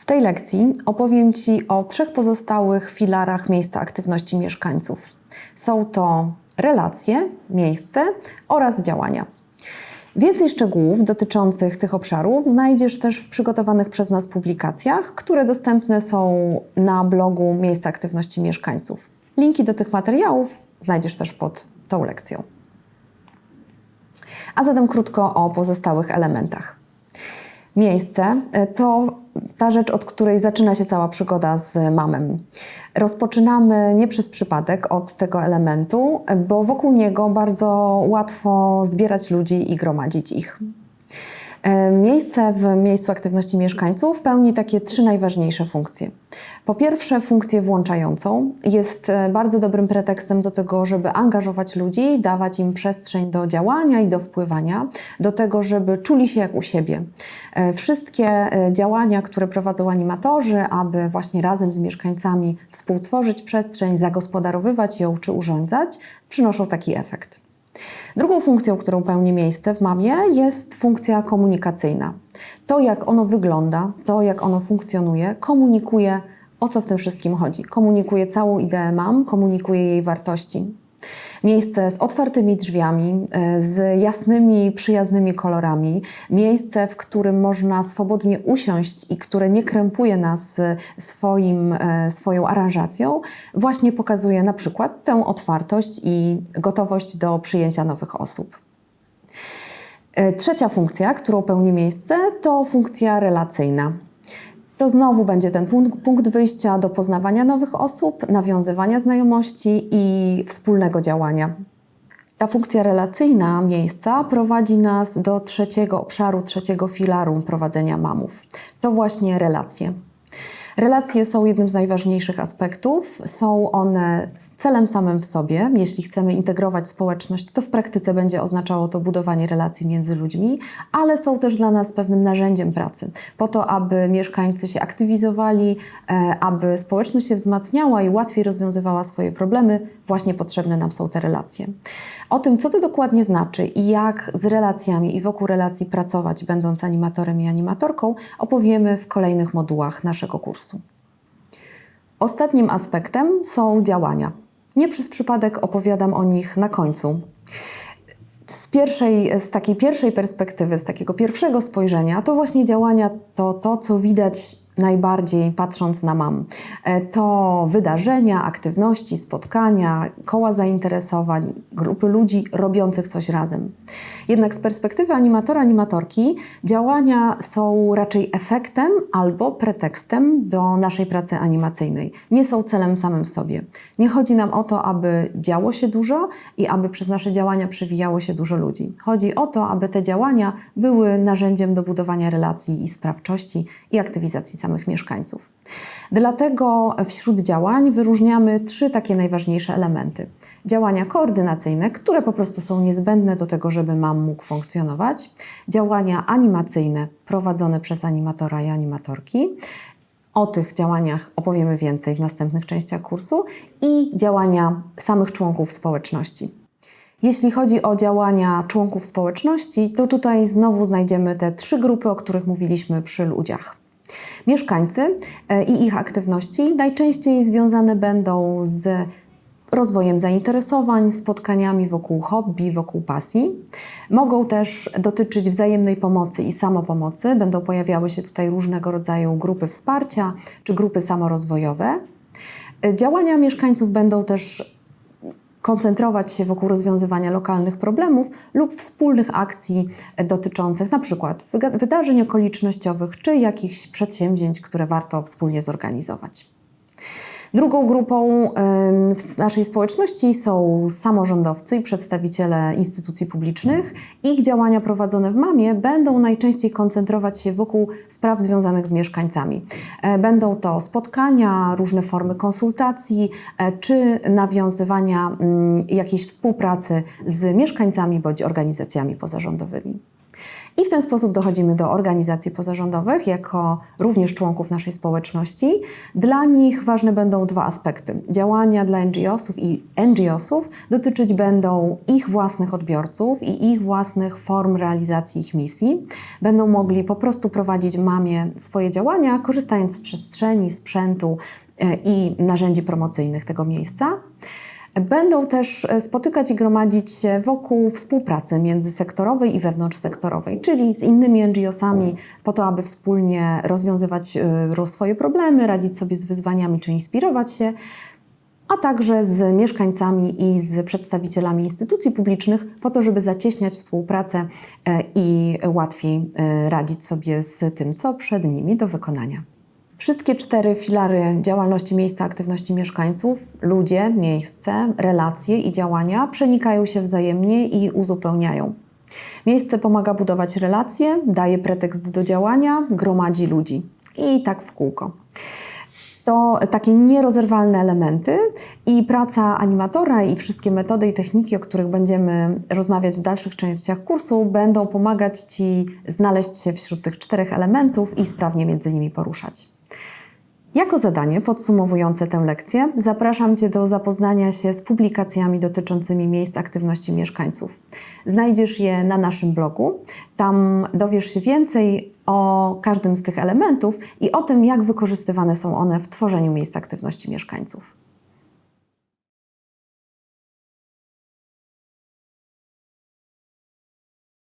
W tej lekcji opowiem Ci o trzech pozostałych filarach miejsca aktywności mieszkańców. Są to relacje, miejsce oraz działania. Więcej szczegółów dotyczących tych obszarów znajdziesz też w przygotowanych przez nas publikacjach, które dostępne są na blogu Miejsca Aktywności Mieszkańców. Linki do tych materiałów znajdziesz też pod tą lekcją. A zatem krótko o pozostałych elementach. Miejsce y, to ta rzecz, od której zaczyna się cała przygoda z mamem. Rozpoczynamy nie przez przypadek od tego elementu, bo wokół niego bardzo łatwo zbierać ludzi i gromadzić ich. E, Miejsce w miejscu aktywności mieszkańców pełni takie trzy najważniejsze funkcje. Po pierwsze, funkcję włączającą jest e, bardzo dobrym pretekstem do tego, żeby angażować ludzi, dawać im przestrzeń do działania i do wpływania, do tego, żeby czuli się jak u siebie. E, Wszystkie działania, które prowadzą animatorzy, aby właśnie razem z mieszkańcami współtworzyć przestrzeń, zagospodarowywać ją czy urządzać, przynoszą taki efekt. Drugą funkcją, którą pełni miejsce w mamie, jest funkcja komunikacyjna. To, jak ono wygląda, to, jak ono funkcjonuje, komunikuje, o co w tym wszystkim chodzi. Komunikuje całą ideę mam, komunikuje jej wartości. Miejsce z otwartymi drzwiami, e, z jasnymi, przyjaznymi kolorami, miejsce, w którym można swobodnie usiąść i które nie krępuje nas e, swoim, e, swoją aranżacją, właśnie pokazuje na przykład tę otwartość i gotowość do przyjęcia nowych osób. Trzecia funkcja, którą pełni miejsce, to funkcja relacyjna. To znowu będzie ten punkt, punkt wyjścia do poznawania nowych osób, nawiązywania znajomości i wspólnego działania. Ta funkcja relacyjna miejsca prowadzi nas do trzeciego obszaru, trzeciego filaru prowadzenia mamów. To właśnie relacje. Relacje są jednym z najważniejszych aspektów. Są one celem samym w sobie. Jeśli chcemy integrować społeczność, to w praktyce będzie oznaczało to budowanie relacji między ludźmi, ale są też dla nas pewnym narzędziem pracy, po to, aby mieszkańcy się aktywizowali, e, aby społeczność się wzmacniała i łatwiej rozwiązywała swoje problemy, właśnie potrzebne nam są te relacje. O tym, co to dokładnie znaczy i jak z relacjami i wokół relacji pracować, będąc animatorem i animatorką, opowiemy w kolejnych modułach naszego kursu. Ostatnim aspektem są działania. Nie przez przypadek opowiadam o nich na końcu. Z, pierwszej, z takiej pierwszej perspektywy, z takiego pierwszego spojrzenia, to właśnie działania to to, co widać najbardziej patrząc na mam. E, To wydarzenia, aktywności, spotkania, koła zainteresowań, grupy ludzi robiących coś razem. Jednak z perspektywy animatora, animatorki, działania są raczej efektem albo pretekstem do naszej pracy animacyjnej. Nie są celem samym w sobie. Nie chodzi nam o to, aby działo się dużo i aby przez nasze działania przewijało się dużo ludzi. Chodzi o to, aby te działania były narzędziem do budowania relacji i sprawczości i aktywizacji samych mieszkańców. Dlatego wśród działań wyróżniamy trzy takie najważniejsze elementy. Działania koordynacyjne, które po prostu są niezbędne do tego, żeby MAM mógł funkcjonować. Działania animacyjne prowadzone przez animatora i animatorki. O tych działaniach opowiemy więcej w następnych częściach kursu i działania samych członków społeczności. Jeśli chodzi o działania członków społeczności, to tutaj znowu znajdziemy te trzy grupy, o których mówiliśmy przy ludziach. Mieszkańcy e, i ich aktywności najczęściej związane będą z rozwojem zainteresowań, spotkaniami wokół hobby, wokół pasji. Mogą też dotyczyć wzajemnej pomocy i samopomocy. Będą pojawiały się tutaj różnego rodzaju grupy wsparcia czy grupy samorozwojowe. E, Działania mieszkańców będą też koncentrować się wokół rozwiązywania lokalnych problemów lub wspólnych akcji dotyczących wyga- wydarzeń okolicznościowych czy jakichś przedsięwzięć, które warto wspólnie zorganizować. Drugą grupą w naszej społeczności są samorządowcy i przedstawiciele instytucji publicznych. Ich działania prowadzone w MAMie będą najczęściej koncentrować się wokół spraw związanych z mieszkańcami. E, Będą to spotkania, różne formy konsultacji e, czy nawiązywania mm, jakiejś współpracy z mieszkańcami bądź organizacjami pozarządowymi. I w ten sposób dochodzimy do organizacji pozarządowych jako również członków naszej społeczności. Dla nich ważne będą dwa aspekty. Działania dla NGO-sów i NGO-sów dotyczyć będą ich własnych odbiorców i ich własnych form realizacji ich misji. Będą mogli po prostu prowadzić mamie swoje działania, korzystając z przestrzeni, sprzętu e, i narzędzi promocyjnych tego miejsca. Będą też e, spotykać i gromadzić się wokół współpracy międzysektorowej i wewnątrzsektorowej, czyli z innymi NGO-sami, po to, aby wspólnie rozwiązywać e, swoje problemy, radzić sobie z wyzwaniami czy inspirować się, a także z mieszkańcami i z przedstawicielami instytucji publicznych, po to, żeby zacieśniać współpracę e, i łatwiej radzić sobie z tym, co przed nimi do wykonania. Wszystkie cztery filary działalności miejsca aktywności mieszkańców ludzie, miejsce, relacje i działania przenikają się wzajemnie i uzupełniają. Miejsce pomaga budować relacje, daje pretekst do działania, gromadzi ludzi i tak w kółko. To takie nierozerwalne elementy i praca animatora i wszystkie metody i techniki, o których będziemy rozmawiać w dalszych częściach kursu, będą pomagać Ci znaleźć się wśród tych czterech elementów i sprawnie między nimi poruszać. Jako zadanie podsumowujące tę lekcję zapraszam Cię do zapoznania się z publikacjami dotyczącymi miejsc aktywności mieszkańców. Znajdziesz je na naszym blogu. Tam dowiesz się więcej o każdym z tych elementów i o tym, jak wykorzystywane są one w tworzeniu miejsc aktywności mieszkańców.